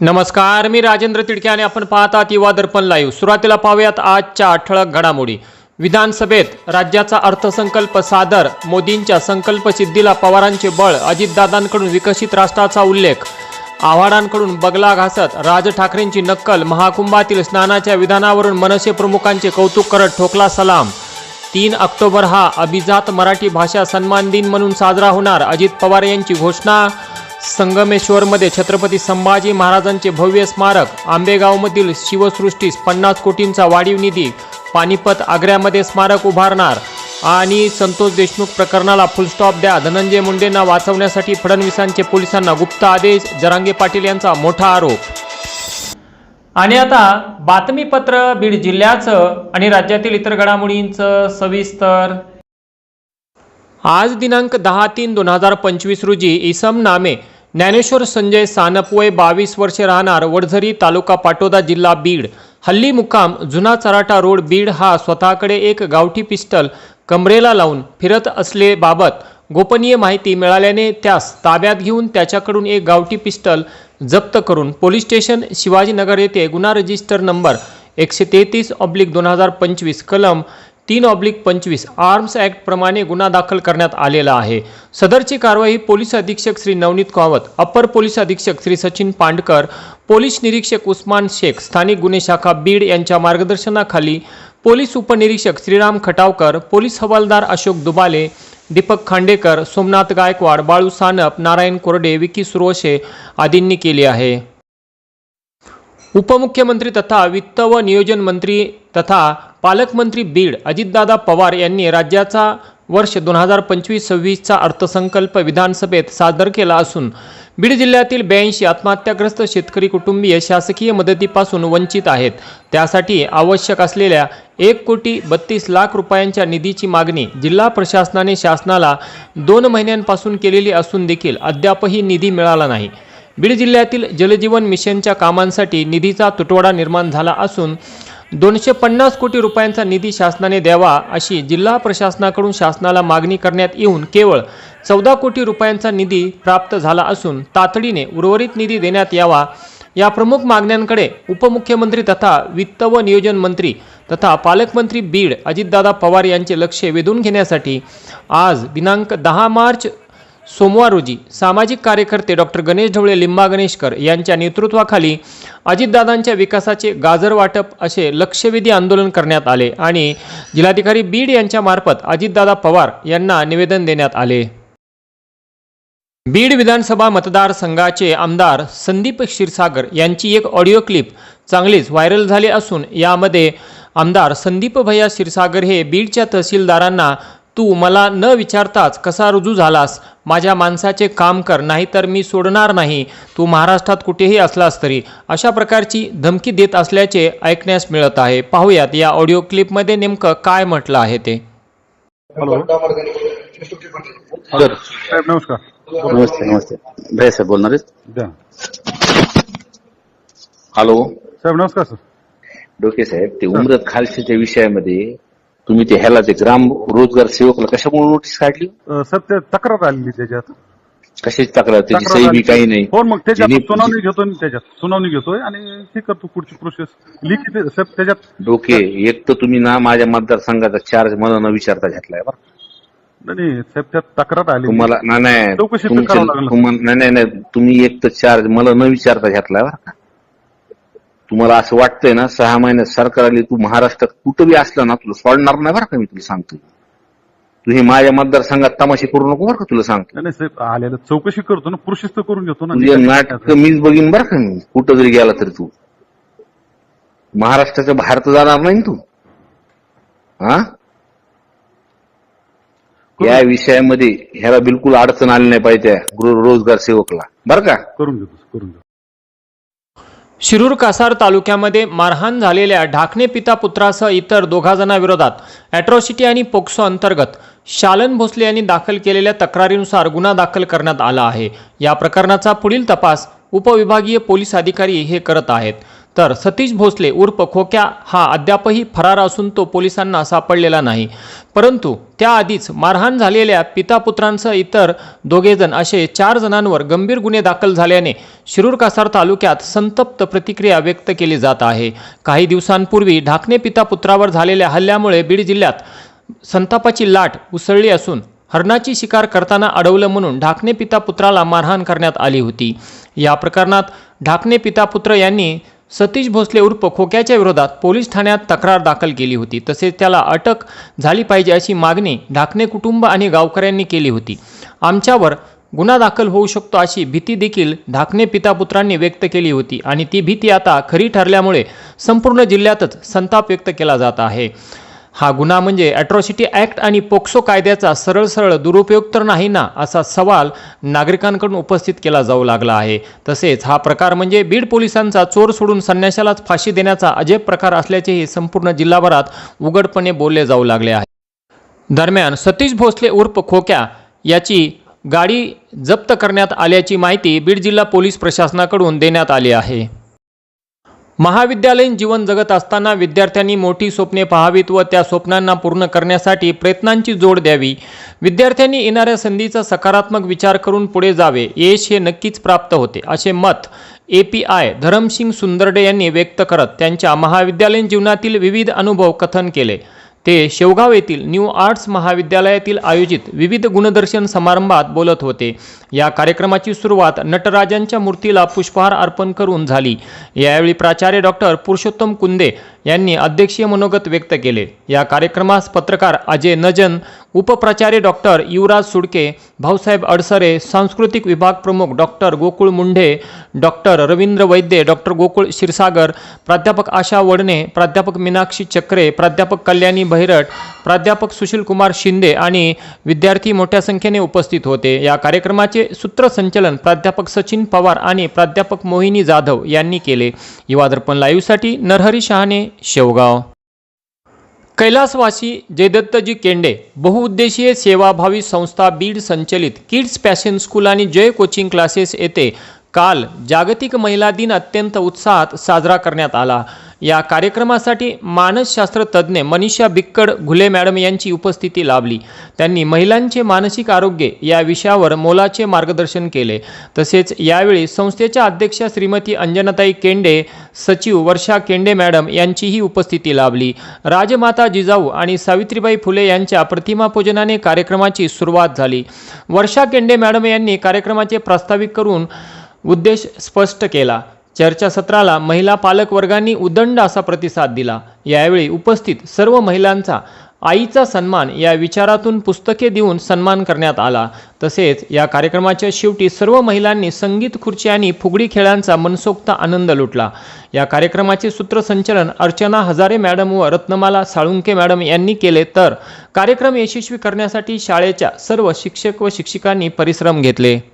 नमस्कार मी राजेंद्र तिडके आणि आपण पाहतात युवा दर्पण लाईव्ह सुरुवातीला पाहूयात आजच्या ठळक घडामोडी. विधानसभेत राज्याचा अर्थसंकल्प सादर मोदींच्या संकल्प सिद्धीला पवारांचे बळ अजितदादांकडून विकसित राष्ट्राचा उल्लेख. आव्हाडांकडून बगला घासत राज ठाकरेंची नक्कल महाकुंभातील स्नानाच्या विधानावरून मनसे प्रमुखांचे कौतुक करत ठोकला सलाम. तीन ऑक्टोबर हा अभिजात मराठी भाषा सन्मान दिन म्हणून साजरा होणार. अजित पवार यांची घोषणा संगमेश्वरमध्ये छत्रपती संभाजी महाराजांचे भव्य स्मारक आंबेगावमधील शिवसृष्टीस पन्नास कोटींचा वाढीव निधी पानिपत आग्र्यामध्ये स्मारक उभारणार आणि संतोष देशमुख प्रकरणाला फुलस्टॉप द्या. धनंजय मुंडेंना वाचवण्यासाठी फडणवीसांचे पोलिसांना गुप्त आदेश जरांगे पाटील यांचा मोठा आरोप आणि आता बातमीपत्र बीड जिल्ह्याचं आणि राज्यातील इतर घडामोडींचं सविस्तर. आज दिनांक दहा तीन दोन हजार पंचवीस रोजी इसम नामे ज्ञानेश्वर संजय सानपवय बावीस वर्षे राहणार वडझरी तालुका पाटोदा जिल्हा बीड. हल्ली मुक्काम जुना चराटा रोड बीड हा स्वतःकडे एक गावठी पिस्टल कमरेला लावून फिरत असलेबाबत गोपनीय माहिती मिळाल्याने त्यास ताब्यात घेऊन त्याच्याकडून एक गावठी पिस्टल जप्त करून पोलीस स्टेशन शिवाजीनगर येथे गुन्हा रजिस्टर नंबर एकशे तेहतीस ऑब्लिक दोन हजार पंचवीस कलम तीन ऑब्लिक पंचवीस आर्म्स ॲक्टप्रमाणे गुन्हा दाखल करण्यात आलेला आहे. सदरची कारवाई पोलीस अधीक्षक श्री नवनीत कावत अप्पर पोलीस अधीक्षक श्री सचिन पांडकर पोलीस निरीक्षक उस्मान शेख स्थानिक गुन्हे शाखा बीड यांच्या मार्गदर्शनाखाली पोलीस उपनिरीक्षक श्रीराम खटावकर पोलीस हवालदार अशोक दुबाले दीपक खांडेकर सोमनाथ गायकवाड बाळू सानप नारायण कोरडे विकी सुरोशे आदींनी केली आहे. उपमुख्यमंत्री तथा वित्त व नियोजन मंत्री तथा पालकमंत्री बीड अजितदादा पवार यांनी राज्याचा वर्ष दोन हजार पंचवीस सव्वीसचा अर्थसंकल्प विधानसभेत सादर केला असून बीड जिल्ह्यातील ब्याऐंशी आत्महत्याग्रस्त शेतकरी कुटुंबीय शासकीय मदतीपासून वंचित आहेत. त्यासाठी आवश्यक असलेल्या एक कोटी बत्तीस लाख रुपयांच्या निधीची मागणी जिल्हा प्रशासनाने शासनाला दोन महिन्यांपासून केलेली असून देखील अद्यापही निधी मिळाला नाही. बीड जिल्ह्यातील जलजीवन मिशनच्या कामांसाठी निधीचा तुटवडा निर्माण झाला असून दोनशे पन्नास कोटी रुपयांचा निधी शासनाने द्यावा अशी जिल्हा प्रशासनाकडून शासनाला मागणी करण्यात येऊन केवळ चौदा कोटी रुपयांचा निधी प्राप्त झाला असून तातडीने उर्वरित निधी देण्यात यावा या प्रमुख मागण्यांकडे उपमुख्यमंत्री तथा वित्त व नियोजन मंत्री तथा पालकमंत्री बीड अजितदादा पवार यांचे लक्ष वेधून घेण्यासाठी आज दिनांक दहा मार्च सोमवार रोजी सामाजिक कार्यकर्ते डॉक्टर गणेश ढवळे लिंबा गणेशकर यांच्या नेतृत्वाखाली अजितदादांच्या विकासाचे गाजर वाटप असे लक्षवेधी आंदोलन करण्यात आले आणि जिल्हाधिकारी बीड यांच्यामार्फत अजितदादा पवार यांना निवेदन देण्यात आले. बीड विधानसभा मतदारसंघाचे आमदार संदीप क्षीरसागर यांची एक ऑडिओ क्लिप चांगलीच व्हायरल झाली असून यामध्ये आमदार संदीप भैया क्षीरसागर हे बीडच्या तहसीलदारांना तू मला न विचारताच कसा रुजू झालास? माझ्या माणसाचे काम कर नाहीतर मी सोडणार नाही. तू महाराष्ट्रात कुठेही असलास तरी. अशा प्रकारची धमकी देत असल्याचे ऐकण्यास मिळत आहे. पाहूयात या ऑडिओ क्लिपमध्ये नेमकं काय म्हटलं आहे ते. हॅलो. सर. साहेब नमस्कार. नमस्ते नमस्ते. भैया साहेब बोलणार आहेत? द्या. हॅलो. साहेब नमस्कार सर. डोके साहेब ते उमरत खालशीच्या विषयामध्ये तुम्ही ते ह्याला ते ग्राम रोजगार सेवकला कशामुळे नोटीस काढली? सर ते तक्रार आलेली त्याच्यात. कशाची तक्रार? त्याची तक्रार सही बी. काही नाही. हो मग त्याच्यात ज्यांनी- सुनावणी घेतोय ना त्याच्यात सुनावणी घेतोय आणि हे करतो पुढची प्रोसेस लिखित आहे, साहेब त्याच्यात डोके एक तर तुम्ही ना माझ्या मतदारसंघाचा चार्ज मला न विचारता घेतलाय बरं. नाही साहेब त्यात तक्रार आली तुम्हाला नाही, नाही चौकशी तर तुमच्या- करावं लागलं. तुम्हाला- नाही नाही नाही तुम्ही एक तर चार्ज मला न विचारता घेतलाय बरं का. तुम्हाला असं वाटतंय ना सहा महिन्यात सरकार आली तू महाराष्ट्रात कुठं बी असला ना तुला सोडणार नाही बरं का मी तुला सांगतो तू हे माझ्या मतदारसंघात तमाशे करू नको बरं का तुला सांगतो नाही नाही, साहेब आलेलं चौकशी करतो ना प्रोसेस तर करून घेतो ना. तुझे नाटक मीच बघीन बरं का मी कुठं जरी गेला तरी तू. महाराष्ट्राच्या बाहेर तर जाणार नाही ना तू. हा? या विषयामध्ये ह्याला बिलकुल अडचण आली नाही पाहिजे गृह रोजगार सेवकला. बरं का? करून घेतो करून घेतो. शिरूर कासार तालुक्यामध्ये मारहाण झालेल्या ढाकणे पिता पुत्रासह इतर दोघा जणांविरोधात अॅट्रॉसिटी आणि पोक्सो अंतर्गत शालन भोसले यांनी दाखल केलेल्या तक्रारीनुसार गुन्हा दाखल करण्यात आला आहे. या प्रकरणाचा पुढील तपास उपविभागीय पोलीस अधिकारी हे करत आहेत. तर सतीश भोसले उर्फ खोक्या हा अद्यापही फरार असून तो पोलिसांना सापडलेला नाही. परंतु त्याआधीच मारहाण झालेल्या पिता पुत्रांसह इतर दोघेजण असे चार जणांवर गंभीर गुन्हे दाखल झाल्याने शिरूर कासार तालुक्यात संतप्त प्रतिक्रिया व्यक्त केली जात आहे. काही दिवसांपूर्वी ढाकणे पिता पुत्रावर झालेल्या हल्ल्यामुळे बीड जिल्ह्यात संतापाची लाट उसळली असून हरणाची शिकार करताना अडवलं म्हणून ढाकणे पिता पुत्राला मारहाण करण्यात आली होती. या प्रकरणात ढाकणे पिता पुत्र यांनी सतीश भोसले उर्फ खोक्याच्या विरोधात पोलीस ठाण्यात तक्रार दाखल केली होती. तसेच त्याला अटक झाली पाहिजे अशी मागणी ढाकणे कुटुंब आणि गावकऱ्यांनी केली होती. आमच्यावर गुन्हा दाखल होऊ शकतो अशी भीती देखील ढाकणे पितापुत्रांनी व्यक्त केली होती. आणि ती भीती आता खरी ठरल्यामुळे संपूर्ण जिल्ह्यातच संताप व्यक्त केला जात आहे. हा गुन्हा म्हणजे अॅट्रॉसिटी ॲक्ट आणि पोक्सो कायद्याचा सरळ सरळ दुरुपयोग तर नाही ना असा सवाल नागरिकांकडून उपस्थित केला जाऊ लागला आहे. तसेच हा प्रकार म्हणजे बीड पोलिसांचा चोर सोडून संन्याशालाच फाशी देण्याचा अजब प्रकार असल्याचेही संपूर्ण जिल्हाभरात उघडपणे बोलले जाऊ लागले आहे. दरम्यान सतीश भोसले उर्फ खोक्या याची गाडी जप्त करण्यात आल्याची माहिती बीड जिल्हा पोलीस प्रशासनाकडून देण्यात आली आहे. महाविद्यालयीन जीवन जगत असताना विद्यार्थ्यांनी मोठी स्वप्ने पाहावीत व त्या स्वप्नांना पूर्ण करण्यासाठी प्रयत्नांची जोड द्यावी. विद्यार्थ्यांनी येणाऱ्या संधीचा सकारात्मक विचार करून पुढे जावे. यश हे नक्कीच प्राप्त होते असे मत A P I Dharamsing Sundarde यांनी व्यक्त करत त्यांच्या महाविद्यालयीन जीवनातील विविध अनुभव कथन केले. ते शेवगाव येथील न्यू आर्ट्स महाविद्यालयातील आयोजित विविध गुणदर्शन समारंभात बोलत होते. या कार्यक्रमाची सुरुवात नटराजांच्या मूर्तीला पुष्पहार अर्पण करून झाली. यावेळी प्राचार्य डॉक्टर पुरुषोत्तम कुंदे यांनी अध्यक्षीय मनोगत व्यक्त केले. या कार्यक्रमास पत्रकार अजय नजन उपप्राचार्य डॉक्टर युवराज सुडके भाऊसाहेब अडसरे सांस्कृतिक विभाग प्रमुख doctor Gokul Munde doctor Ravindra Vaidya doctor Gokul Kshirsagar प्राध्यापक आशा वडणे प्राध्यापक मीनाक्षी चक्रे प्राध्यापक कल्याणी भैरट प्राध्यापक सुशील कुमार शिंदे आणि विद्यार्थी मोठ्या संख्येने उपस्थित होते. या कार्यक्रमाचे सूत्रसंचलन प्राध्यापक सचिन पवार आणि प्राध्यापक मोहिनी जाधव यांनी केले. युवादर्पण लाईव्हसाठी नरहरी शहाणे शेवगाव. कैलासवासी जयदत्तजी केंडे बहुउद्देशीय सेवाभावी संस्था बीड संचलित किड्स पॅशन स्कूल आणि जय कोचिंग क्लासेस येथे काल जागतिक महिला दिन अत्यंत उत्साहात साजरा करण्यात आला. या कार्यक्रमासाठी मानसशास्त्र तज्ज्ञ मनीषा बिक्कड घुले मॅडम यांची उपस्थिती लाभली. त्यांनी महिलांचे मानसिक आरोग्य या विषयावर मोलाचे मार्गदर्शन केले. तसेच यावेळी संस्थेच्या अध्यक्षा श्रीमती अंजनाताई केंडे सचिव वर्षा केंडे मॅडम यांचीही उपस्थिती लाभली. राजमाता जिजाऊ आणि सावित्रीबाई फुले यांच्या प्रतिमापूजनाने कार्यक्रमाची सुरुवात झाली. वर्षा केंडे मॅडम यांनी कार्यक्रमाचे प्रास्ताविक करून उद्देश स्पष्ट केला. चर्चासत्राला महिला पालकवर्गांनी उदंड असा प्रतिसाद दिला. यावेळी उपस्थित सर्व महिलांचा आईचा सन्मान या विचारातून पुस्तके देऊन सन्मान करण्यात आला. तसेच या कार्यक्रमाच्या शेवटी सर्व महिलांनी संगीत खुर्ची आणि फुगडी खेळांचा मनसोक्त आनंद लुटला. या कार्यक्रमाचे सूत्रसंचलन अर्चना हजारे मॅडम व रत्नमाला साळुंके मॅडम यांनी केले तर कार्यक्रम यशस्वी करण्यासाठी शाळेच्या सर्व शिक्षक व शिक्षिकांनी परिश्रम घेतले.